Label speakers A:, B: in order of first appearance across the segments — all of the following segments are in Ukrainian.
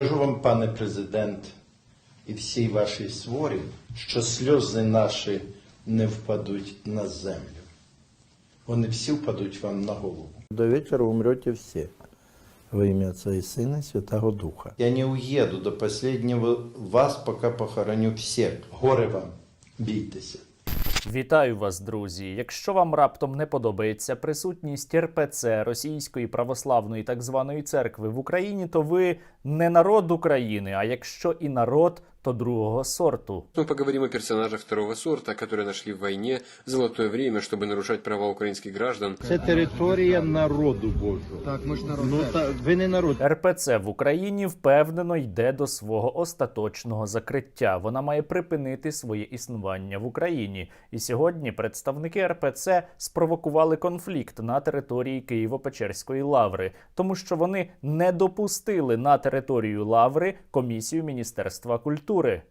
A: Кажу вам, пане президент, і всій вашій сворі, що сльози наші не впадуть на землю. Вони всі впадуть вам на голову. До вечора умрете всі. Во ім'я Отца і Сина, Святого Духа. Я не уеду до последнего вас, пока похороню всех. Горе вам, бійтеся.
B: Вітаю вас, друзі! Якщо вам раптом не подобається присутність РПЦ Російської православної так званої церкви в Україні, то ви не народ України. А якщо і народ, то другого сорту.
C: Мы поговорим о персонажах второго сорта, которые нашли в войне золотое время, чтобы нарушать права украинских граждан.
D: Це територія народу Божого. Так, ми ж народ. Ну та ви не народ.
B: РПЦ в Україні впевнено йде до свого остаточного закриття. Вона має припинити своє існування в Україні. І сьогодні представники РПЦ спровокували конфлікт на території Києво-Печерської лаври, тому що вони не допустили на територію лаври комісію Міністерства культури.
E: Я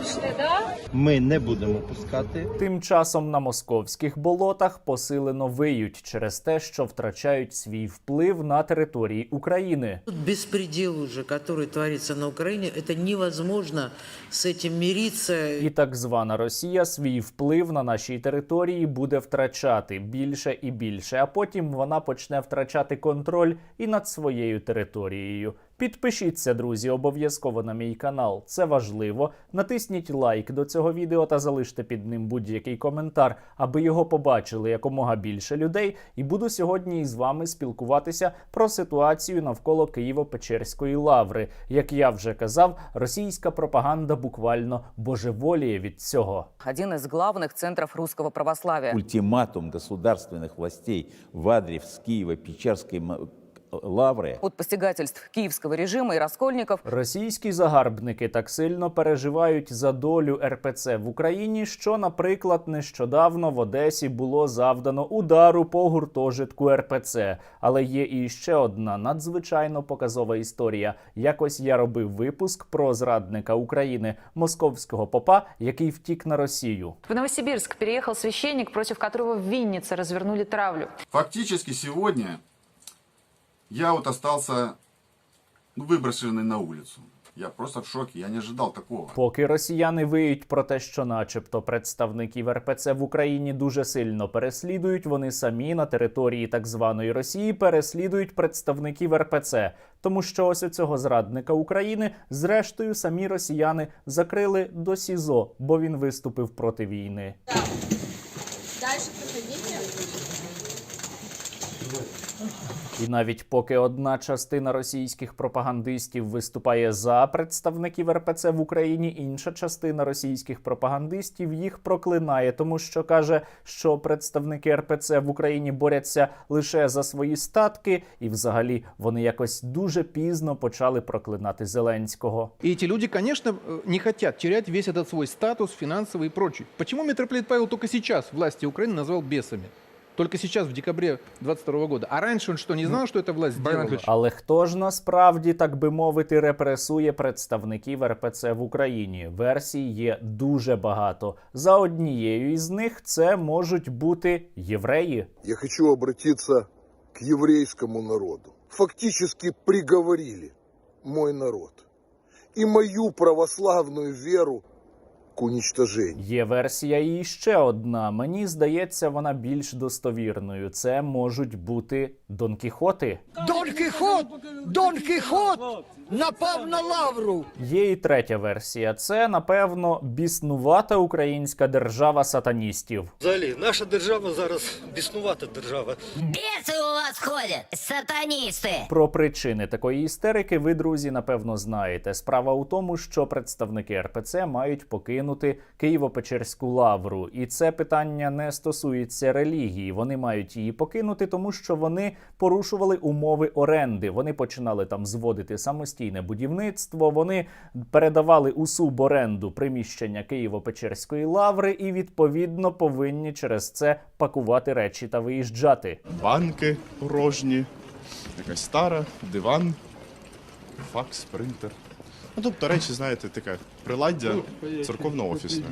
E: вони ото пішли, да?
D: Ми не будемо пускати.
B: Тим часом на московських болотах посилено виють через те, що втрачають свій вплив на території України.
F: Тот беспредел уже, который творится на Украине, это невозможно с этим мириться.
B: І так звана Росія свій вплив на нашій території буде втрачати більше і більше, а потім вона почне втрачати контроль і над своєю територією. Підпишіться, друзі, обов'язково на мій канал. Це важливо. Натисніть лайк до цього відео та залиште під ним будь-який коментар, аби його побачили якомога більше людей. І буду сьогодні із вами спілкуватися про ситуацію навколо Києво-Печерської лаври. Як я вже казав, російська пропаганда буквально божеволіє від цього.
G: один из главных центров русского православия.
H: ультиматум государственных властей в адрес Киево-Печерской лавры
G: От посягательств киевского режима и раскольников
B: Російські загарбники так сильно переживають за долю РПЦ в Україні, що, наприклад, нещодавно в Одесі було завдано удару по гуртожитку РПЦ. Але є і ще одна надзвичайно показова історія. Якось я робив випуск про зрадника України московського попа, який втік на Росію.
I: В Новосибирск переехал священник, против которого в Виннице развернули травлю.
J: Фактически сегодня я вот остался ну, выброшенный на улицу. Я просто в шоке, я не ожидал такого.
B: Поки росіяни виють про те, що, начебто, представників РПЦ в Україні дуже сильно переслідують, вони самі на території так званої Росії переслідують представників РПЦ, тому що ось у цього зрадника України, зрештою, самі росіяни закрили до СІЗО, бо він виступив проти війни.
E: Дальше проходите.
B: І навіть поки одна частина російських пропагандистів виступає за представників РПЦ в Україні, інша частина російських пропагандистів їх проклинає, тому що каже, що представники РПЦ в Україні борються лише за свої статки, і взагалі вони якось дуже пізно почали проклинати Зеленського.
K: И эти люди, конечно, э, не хотят терять весь этот свой статус финансовый и прочий. Почему митрополит Павел только сейчас власти Украины назвал бесами? Только сейчас, в декабре 22 года. А раньше он что, не знал, что эта власть сделала?
B: Але хто ж насправді, так би мовити, репресує представників РПЦ в Україні? Версій є дуже багато. За однією із них це можуть бути євреї.
L: Я хочу обратиться к еврейскому народу. Фактически приговорили мой народ и мою православную веру к уничтожению.
B: Є версія і ще одна. Мені здається, вона більш достовірною. Це можуть бути Дон Кіхоти.
F: Дон Кихот! Дон Кихот напав на лавру!
B: Є і третя версія. Це напевно біснувата українська держава сатаністів.
D: Взагалі, наша держава зараз біснувата держава.
G: Бесы у вас ходят, сатанисты!
B: Про причини такої істерики ви, друзі, напевно, знаєте. Справа у тому, що представники РПЦ мають покинути Києво-Печерську лавру, і це питання не стосується релігії. Вони мають її покинути, тому що вони порушували умови оренди. Вони починали там зводити самостійне будівництво. Вони передавали у суборенду приміщення Києво-Печерської лаври, і відповідно повинні через це пакувати речі та виїжджати.
J: Банки порожні, якась стара, диван, факс, принтер.
M: Ну, тобто речі, знаєте, таке приладдя церковно-офісне.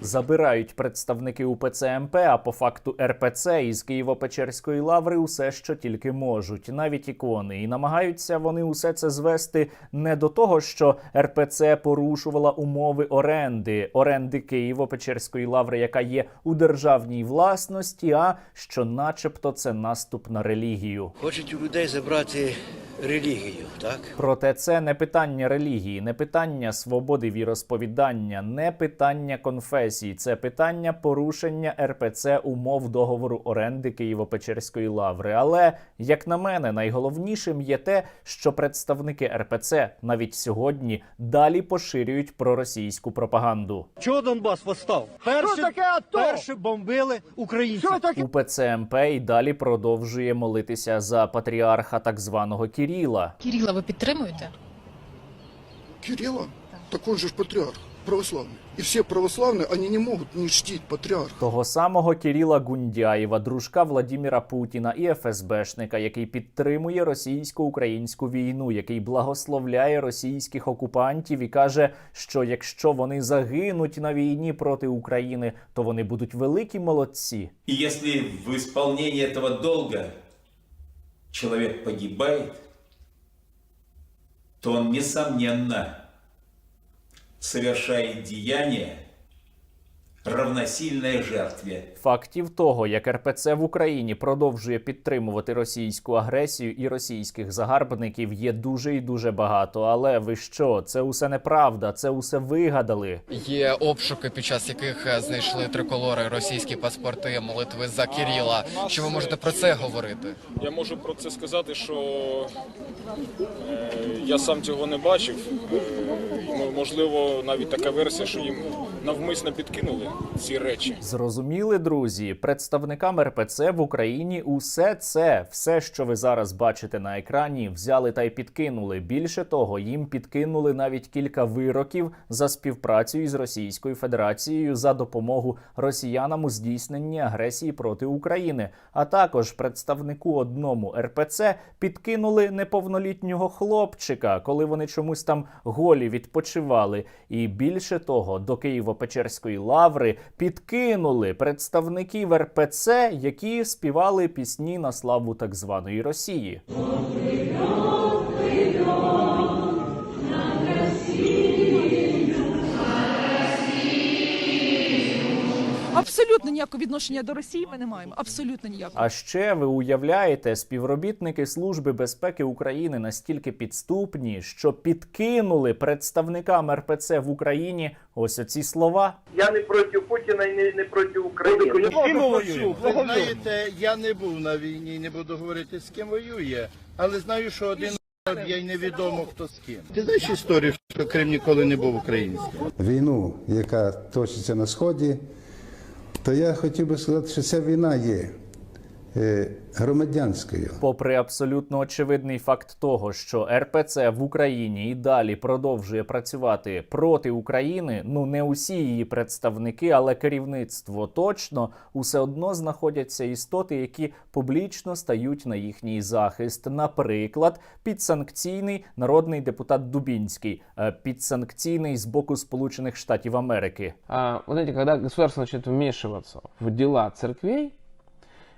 B: Забирають представники УПЦ МП, а по факту РПЦ із Києво-Печерської лаври усе, що тільки можуть, навіть ікони. І намагаються вони усе це звести не до того, що РПЦ порушувала умови оренди, оренди Києво-Печерської лаври, яка є у державній власності, а що, начебто, це наступ на релігію.
N: Хочуть у людей забрати релігію, так?
B: Проте це не питання релігії, не питання свободи віросповідання, не питання конфесії. Це питання порушення РПЦ умов договору оренди Києво-Печерської лаври. Але як на мене, найголовнішим є те, що представники РПЦ навіть сьогодні далі поширюють проросійську пропаганду.
D: Чого Донбас восстав? Перші, перші бомбили українців.
B: УПЦ МП і далі продовжує молитися за патріарха так званого Кіріла.
E: Кирила, ви підтримуєте?
L: Кирилла, так он же ж патриарх православный. И все православные, они не могут не чтить патриарха.
B: Того самого Кіріла Гундяєва, дружка Владіміра Путіна і ФСБшника, який підтримує російсько-українську війну, який благословляє російських окупантів і каже, що якщо вони загинуть на війні проти України, то вони будуть великі молодці.
H: И если в исполнении этого долга человек погибает, то он, несомненно, совершает деяние, равносильное жертве.
B: Фактів того, як РПЦ в Україні продовжує підтримувати російську агресію і російських загарбників, є дуже і дуже багато. Але ви що? Це усе неправда, це усе вигадали.
O: Є обшуки, під час яких е, знайшли триколори, російські паспорти, молитви за Кирила. Що ви можете про це говорити?
P: Я можу про це сказати, що е, я сам цього не бачив. Е, можливо, навіть така версія, що їм навмисно підкинули ці речі.
B: Зрозуміли, друзі, представникам РПЦ в Україні усе це, все, що ви зараз бачите на екрані, взяли та й підкинули. Більше того, їм підкинули навіть кілька вироків за співпрацю із Російською Федерацією за допомогу росіянам у здійсненні агресії проти України. А також представнику одному РПЦ підкинули неповнолітнього хлопчика, коли вони чомусь там голі відпочивали. І більше того, до Києво-Печерської лаври підкинули представників РПЦ, які співали пісні на славу так званої Росії.
E: Абсолютно ніякого відношення до Росії ми не маємо. Абсолютно ніякого.
B: А ще ви уявляєте, співробітники Служби безпеки України настільки підступні, що підкинули представникам РПЦ в Україні ось оці слова.
A: Я не проти Путіна і не, не проти України. Ви знаєте, я не був на війні, не буду говорити з ким воює, але знаю, що один я й невідомо хто з ким. Ти знаєш історію, що Крим ніколи не був українським?
Q: війну, яка точиться на сході, то я хотів би сказати, що ця війна є громадянською.
B: Попри абсолютно очевидний факт того, що РПЦ в Україні і далі продовжує працювати проти України, ну не усі її представники, але керівництво точно усе одно знаходяться істоти, які публічно стають на їхній захист. Наприклад, підсанкційний народний депутат Дубінський, е, підсанкційний з боку Сполучених Штатів Америки.
O: А, вот знаете, когда государство начинает вмешиваться в дела церквей,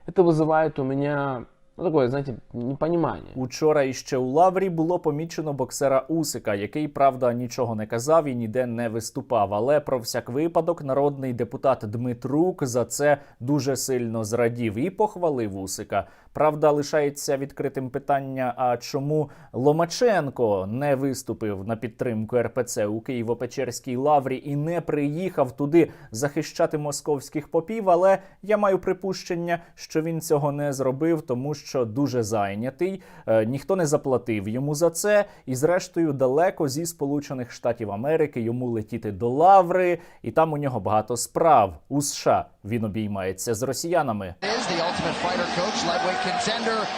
O: это вызывает у меня ну, такое, знаете, непонимание.
B: Учора іще у лаврі було помічено боксера Усика, який, правда, нічого не казав і ніде не виступав. Але про всяк випадок народний депутат Дмитрук за це дуже сильно зрадів і похвалив Усика. Правда, лишається відкритим питання: а чому Ломаченко не виступив на підтримку РПЦ у Києво-Печерській лаврі і не приїхав туди захищати московських попів? Але я маю припущення, що він цього не зробив, тому що дуже зайнятий, е, ніхто не заплатив йому за це, і зрештою далеко зі Сполучених Штатів Америки йому летіти до лаври, і там у нього багато справ у США. Він обіймається з росіянами.
O: contender,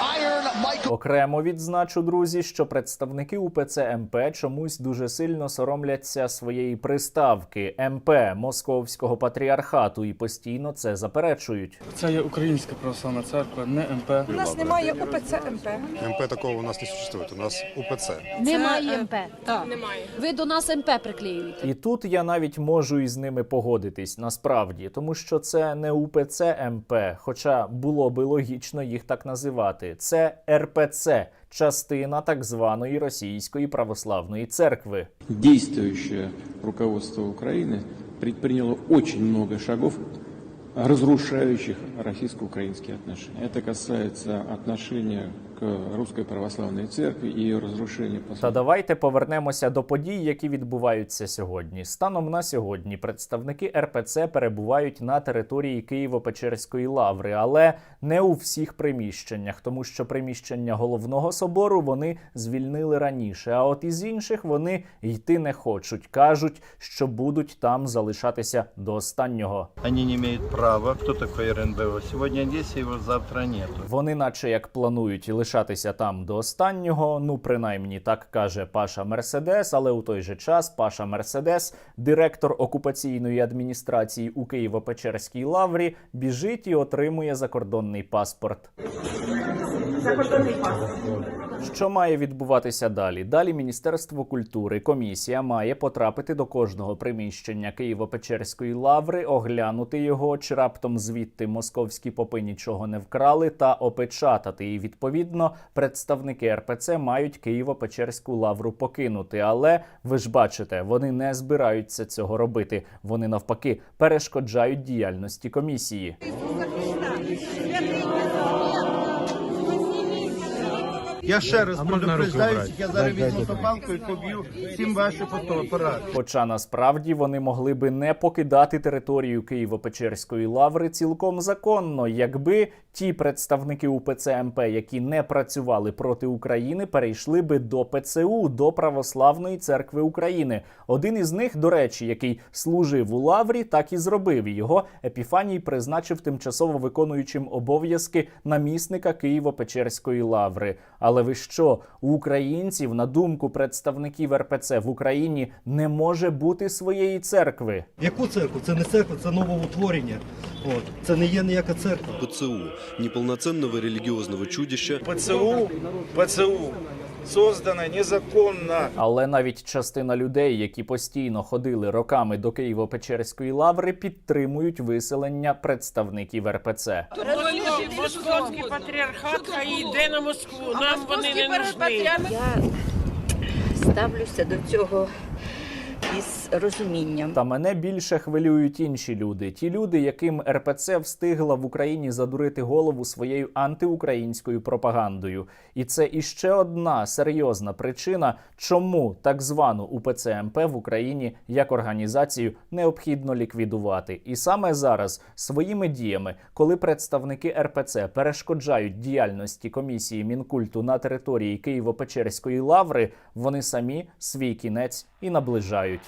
O: Iron.
B: Окремо відзначу, друзі, що представники УПЦ МП чомусь дуже сильно соромляться своєї приставки МП Московського патріархату і постійно це заперечують.
R: Це є Українська православна церква, не МП.
S: У нас немає УПЦ МП.
M: МП такого у нас не существует, у нас УПЦ.
E: Немає МП. Так. Немає. Ви до нас МП приклеюєте.
B: І тут я навіть можу із ними погодитись насправді, тому що це не УПЦ МП, хоча було би логічно їх так називати. Це РПЦ, частина так званої російської православної церкви.
T: Действующее руководство України предприняло очень много шагов, разрушающих российско-украинские отношения. Это касается отношения к Русской Православной Церкви и ее разрушения по
B: Та давайте повернемося до подій, які відбуваються сьогодні. Станом на сьогодні представники РПЦ перебувають на території Києво-Печерської лаври, але не у всіх приміщеннях, тому що приміщення головного собору вони звільнили раніше. А от із інших вони йти не хочуть. кажуть, що будуть там залишатися до останнього.
A: Они не имеют права. Кто такой РНБО? Сегодня есть его, завтра нету.
B: Вони, наче як планують лишатися там до останнього. Ну, принаймні, так каже Паша Мерседес. Але у той же час Паша Мерседес, директор окупаційної адміністрації у Києво-Печерській лаврі, біжить і отримує закордонний паспорт.
S: Закордонний паспорт.
B: Що має відбуватися далі? Далі Міністерство культури, комісія має потрапити до кожного приміщення Києво-Печерської лаври, оглянути його, чи раптом звідти московські попи нічого не вкрали, та опечатати. І відповідно представники РПЦ мають Києво-Печерську лавру покинути. Але ви ж бачите, вони не збираються цього робити. Вони навпаки перешкоджають діяльності комісії.
A: Я ще раз предупреждаю, я зараз візьму топалку і поб'ю всім ваші фотоапарати.
B: Хоча насправді вони могли би не покидати територію Києво-Печерської лаври цілком законно, якби ті представники УПЦ МП, які не працювали проти України, перейшли би до ПЦУ, до Православної церкви України. Один із них, до речі, який служив у лаврі, так і зробив. Його Епіфаній призначив тимчасово виконуючим обов'язки намісника Києво-Печерської лаври. Але ви що, у українців, на думку представників РПЦ в Україні, не може бути своєї церкви?
R: Яку церкву? Це не церква, це новоутворення. От. Це не є ніяка церква.
U: ПЦУ – неполноценного релігіозного чудища,
R: ПЦУ, ПЦУ создано незаконно.
B: Але навіть частина людей, які постійно ходили роками до Києво-Печерської лаври, підтримують виселення представників РПЦ.
S: Московський патріархат хай йде на Москву. Нам вони не нужні.
V: Я ставлюся до цього із розумінням.
B: Та мене більше хвилюють інші люди. Ті люди, яким РПЦ встигла в Україні задурити голову своєю антиукраїнською пропагандою. І це іще одна серйозна причина, чому так звану УПЦ МП в Україні як організацію необхідно ліквідувати. І саме зараз своїми діями, коли представники РПЦ перешкоджають діяльності комісії мінкульту на території Києво-Печерської лаври, вони самі свій кінець і наближають.